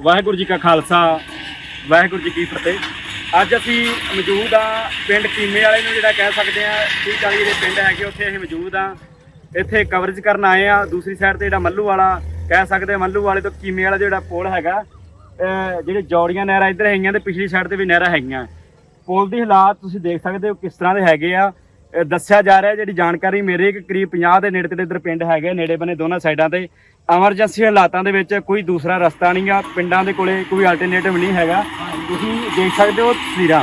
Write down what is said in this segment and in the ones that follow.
ਵਾਹਿਗੁਰੂ ਜੀ ਕਾ ਖਾਲਸਾ, ਵਾਹਿਗੁਰੂ ਜੀ ਕੀ ਫਤਿਹ। ਅੱਜ ਅਸੀਂ ਮੌਜੂਦ ਆ ਪਿੰਡ ਕੀਮੇ ਵਾਲੇ ਨੂੰ, ਜਿਹੜਾ ਕਹਿ ਸਕਦੇ ਆ 30 40 ਦੇ ਪਿੰਡ ਹੈਗੇ, ਉੱਥੇ ਅਸੀਂ ਮੌਜੂਦ ਆ ਇੱਥੇ ਕਵਰੇਜ ਕਰਨ ਆਏ ਆ ਦੂਸਰੀ ਸਾਈਡ ਤੇ ਜਿਹੜਾ ਮੱਲੂ ਵਾਲਾ, ਕਹਿ ਸਕਦੇ ਆ ਮੱਲੂ ਵਾਲੇ ਤੋਂ ਕੀਮੇ ਵਾਲਾ ਜਿਹੜਾ ਪੁਲ ਹੈਗਾ ਜਿਹੜੇ ਜੌੜੀਆਂ ਨਹਿਰਾਂ ਇੱਧਰ ਹੈਗੀਆਂ ਤੇ ਪਿਛਲੀ ਸਾਈਡ ਤੇ ਵੀ ਨਹਿਰਾਂ ਹੈਗੀਆਂ। ਪੁਲ ਦੀ ਹਾਲਾਤ ਤੁਸੀਂ ਦੇਖ ਸਕਦੇ ਹੋ ਕਿਸ ਤਰ੍ਹਾਂ ਦੇ ਹੈਗੇ ਆ। ਇਹ ਦੱਸਿਆ ਜਾ ਰਿਹਾ ਜਿਹੜੀ ਜਾਣਕਾਰੀ ਮੇਰੇ ਕਿ ਕਰੀਬ 50 ਦੇ ਨੇੜੇ ਤੇੜੇ ਇੱਧਰ ਪਿੰਡ ਹੈਗੇ ਨੇੜੇ ਬਨੇ ਦੋਨਾਂ ਸਾਈਡਾਂ ਤੇ। ਐਮਰਜੈਂਸੀ ਹਾਲਾਤਾਂ ਦੇ ਵਿੱਚ ਕੋਈ ਦੂਸਰਾ ਰਸਤਾ ਨਹੀਂ ਆ, ਪਿੰਡਾਂ ਦੇ ਕੋਲੇ ਕੋਈ ਅਲਟਰਨੇਟਿਵ ਨਹੀਂ ਹੈਗਾ। ਤੁਸੀਂ ਦੇਖ ਸਕਦੇ ਹੋ ਤਸਵੀਰਾਂ।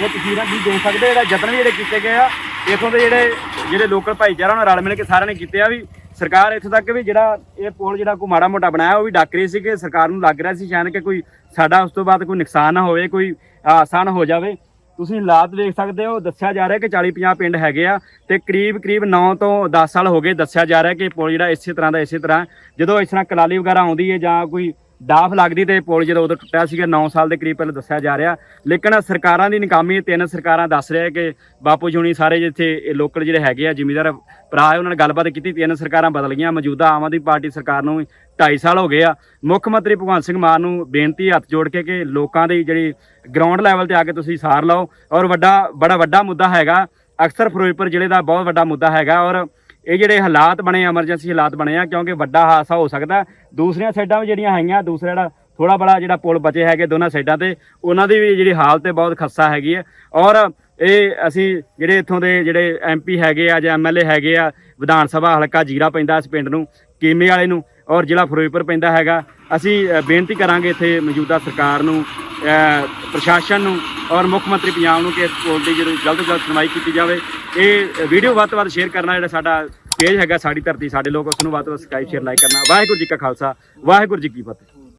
ਇਹ ਤਸਵੀਰਾਂ ਤੁਸੀਂ ਦੇਖ ਸਕਦੇ ਹੋ ਜਿਹੜਾ ਯਤਨ ਵੀ ਜਿਹੜੇ ਕੀਤੇ ਗਏ ਆ। ਇਥੋਂ ਦੇ ਜਿਹੜੇ ਜਿਹੜੇ ਲੋਕਲ ਭਾਈਚਾਰਾ, ਉਹਨਾਂ ਰਲ ਮਿਲ ਕੇ ਸਾਰਿਆਂ ਨੇ ਕੀਤੇ ਆ ਵੀ ਸਰਕਾਰ ਇੱਥੋਂ ਤੱਕ ਵੀ ਜਿਹੜਾ ਇਹ ਪੁਲ ਜਿਹੜਾ ਕੋਈ ਮਾੜਾ ਮੋਟਾ ਬਣਾਇਆ, ਉਹ ਵੀ ਡੱਕ ਰਹੀ ਸੀ ਕਿ ਸਰਕਾਰ ਨੂੰ ਲੱਗ ਰਿਹਾ ਸੀ ਸ਼ਾਇਦ ਕਿ ਕੋਈ ਸਾਡਾ ਉਸ ਤੋਂ ਬਾਅਦ ਕੋਈ ਨੁਕਸਾਨ ਨਾ ਹੋਵੇ, ਕੋਈ ਆਸਾਨ ਹੋ ਜਾਵੇ। ਤੁਸੀਂ ਹਾਲਾਤ ਦੇਖ ਸਕਦੇ ਹੋ, ਦੱਸਿਆ ਜਾ ਰਿਹਾ ਕਿ 40 50 ਪਿੰਡ ਹੈਗੇ ਆ ਤੇ ਕਰੀਬ ਕਰੀਬ 9 ਤੋਂ 10 ਸਾਲ ਹੋ ਗਏ ਦੱਸਿਆ ਜਾ ਰਿਹਾ ਕਿ ਪੁਲ ਜਿਹੜਾ ਇਸੇ ਤਰ੍ਹਾਂ ਦਾ ਇਸੇ ਤਰ੍ਹਾਂ ਜਦੋਂ ਇਸ ਤਰ੍ਹਾਂ ਕਲਾਲੀ ਵਗੈਰਾ ਆਉਂਦੀ ਹੈ ਜਾਂ ਕੋਈ ਡਾਫ ਲੱਗਦੀ ਤੇ ਪੁਲ ਜਦੋਂ ਉਦੋਂ ਟੁੱਟਿਆ ਸੀਗਾ 9 ਸਾਲ ਦੇ ਕਰੀਬ ਪਹਿਲਾਂ ਦੱਸਿਆ ਜਾ ਰਿਹਾ। ਲੇਕਿਨ ਸਰਕਾਰਾਂ ਦੀ ਨਾਕਾਮੀ, ਤਿੰਨ ਸਰਕਾਰਾਂ ਦੱਸ ਰਿਹਾ ਕਿ ਬਾਪੂ ਜੀ ਸਾਰੇ ਜਿੱਥੇ ਲੋਕਲ ਜਿਹੜੇ ਹੈਗੇ ਆ, ਜ਼ਿਮੀਦਾਰ, ਭਰਾ ਹੈ, ਉਹਨਾਂ ਨਾਲ ਗੱਲਬਾਤ ਕੀਤੀ, ਤਿੰਨ ਸਰਕਾਰਾਂ ਬਦਲ ਗਈਆਂ। ਮੌਜੂਦਾ ਆਮ ਆਦਮੀ ਪਾਰਟੀ ਸਰਕਾਰ ਨੂੰ 2.5 ਸਾਲ ਹੋ ਗਏ ਆ। ਮੁੱਖ ਮੰਤਰੀ ਭਗਵੰਤ ਸਿੰਘ ਮਾਨ ਨੂੰ ਬੇਨਤੀ ਹੱਥ ਜੋੜ ਕੇ ਕਿ ਲੋਕਾਂ ਦੀ ਜਿਹੜੀ ਗਰਾਊਂਡ ਲੈਵਲ ਤੇ ਆ ਕੇ ਤੁਸੀਂ ਸਾਰ ਲਓ। ਔਰ ਵੱਡਾ, ਬੜਾ ਵੱਡਾ ਮੁੱਦਾ ਹੈਗਾ, ਅਕਸਰ ਫਿਰੋਜ਼ਪੁਰ ਜ਼ਿਲ੍ਹੇ ਦਾ ਬਹੁਤ ਵੱਡਾ ਮੁੱਦਾ ਹੈਗਾ। ਔਰ ਇਹ ਜਿਹੜੇ ਹਾਲਾਤ ਬਣੇ ਐਮਰਜੈਂਸੀ ਹਾਲਾਤ ਬਣੇ ਆ, ਕਿਉਂਕਿ ਵੱਡਾ ਹਾਦਸਾ ਹੋ ਸਕਦਾ। ਦੂਸਰੀਆਂ ਸਾਈਡਾਂ ਵੀ ਜਿਹੜੀਆਂ ਹੈਗੀਆਂ, ਦੂਸਰਾ ਜਿਹੜਾ ਥੋੜਾ ਬੜਾ ਜਿਹੜਾ ਪੁਲ ਬਚੇ ਹੈਗੇ ਦੋਨਾਂ ਸਾਈਡਾਂ ਤੇ, ਉਹਨਾਂ ਦੀ ਵੀ ਜਿਹੜੀ ਹਾਲਤ ਹੈ ਬਹੁਤ ਖਸਤਾ ਹੈਗੀ ਹੈ ਔਰ ਇਹ ਅਸੀਂ ਜਿਹੜੇ ਇੱਥੋਂ ਦੇ ਜਿਹੜੇ ਐਮਪੀ ਹੈਗੇ ਆ ਜਾਂ ਐਮਐਲਏ ਹੈਗੇ ਆ, ਵਿਧਾਨ ਸਭਾ ਹਲਕਾ ਜੀਰਾ ਪੈਂਦਾ ਇਸ ਪਿੰਡ ਨੂੰ, ਕੀਮੇ ਵਾਲੇ ਨੂੰ ਔਰ ਜ਼ਿਲ੍ਹਾ ਫਿਰੋਜ਼ਪੁਰ ਪੈਂਦਾ ਹੈਗਾ। ਅਸੀਂ ਬੇਨਤੀ ਕਰਾਂਗੇ ਇੱਥੇ ਮੌਜੂਦਾ ਸਰਕਾਰ ਨੂੰ ਪ੍ਰਸ਼ਾਸਨ ਨੂੰ ਔਰ ਮੁੱਖ ਮੰਤਰੀ ਪੰਜਾਬ ਨੂੰ ਕਿ ਇਸ ਪੁਲ ਦੀ ਜਿਹੜੀ ਜਲਦ ਤੋਂ ਜਲਦ ਸੁਣਵਾਈ ਕੀਤੀ ਜਾਵੇ। ਇਹ ਵੀਡੀਓ ਵੱਧ ਤੋਂ ਵੱਧ ਸ਼ੇਅਰ ਕਰਨਾ ਜਿਹੜਾ ਸਾਡਾ ਪੇਜ ਹੈਗਾ, ਸਾਡੀ ਧਰਤੀ, ਸਾਡੇ ਲੋਕ, ਉਸ ਨੂੰ ਵੱਧ ਤੋਂ ਵੱਧ ਸਬਸਕ੍ਰਾਈਬ, ਸ਼ੇਅਰ, ਲਾਈਕ ਕਰਨਾ। ਵਾਹਿਗੁਰੂ ਜੀ ਕਾ ਖਾਲਸਾ, ਵਾਹਿਗੁਰੂ ਜੀ ਕੀ ਫਤਿਹ।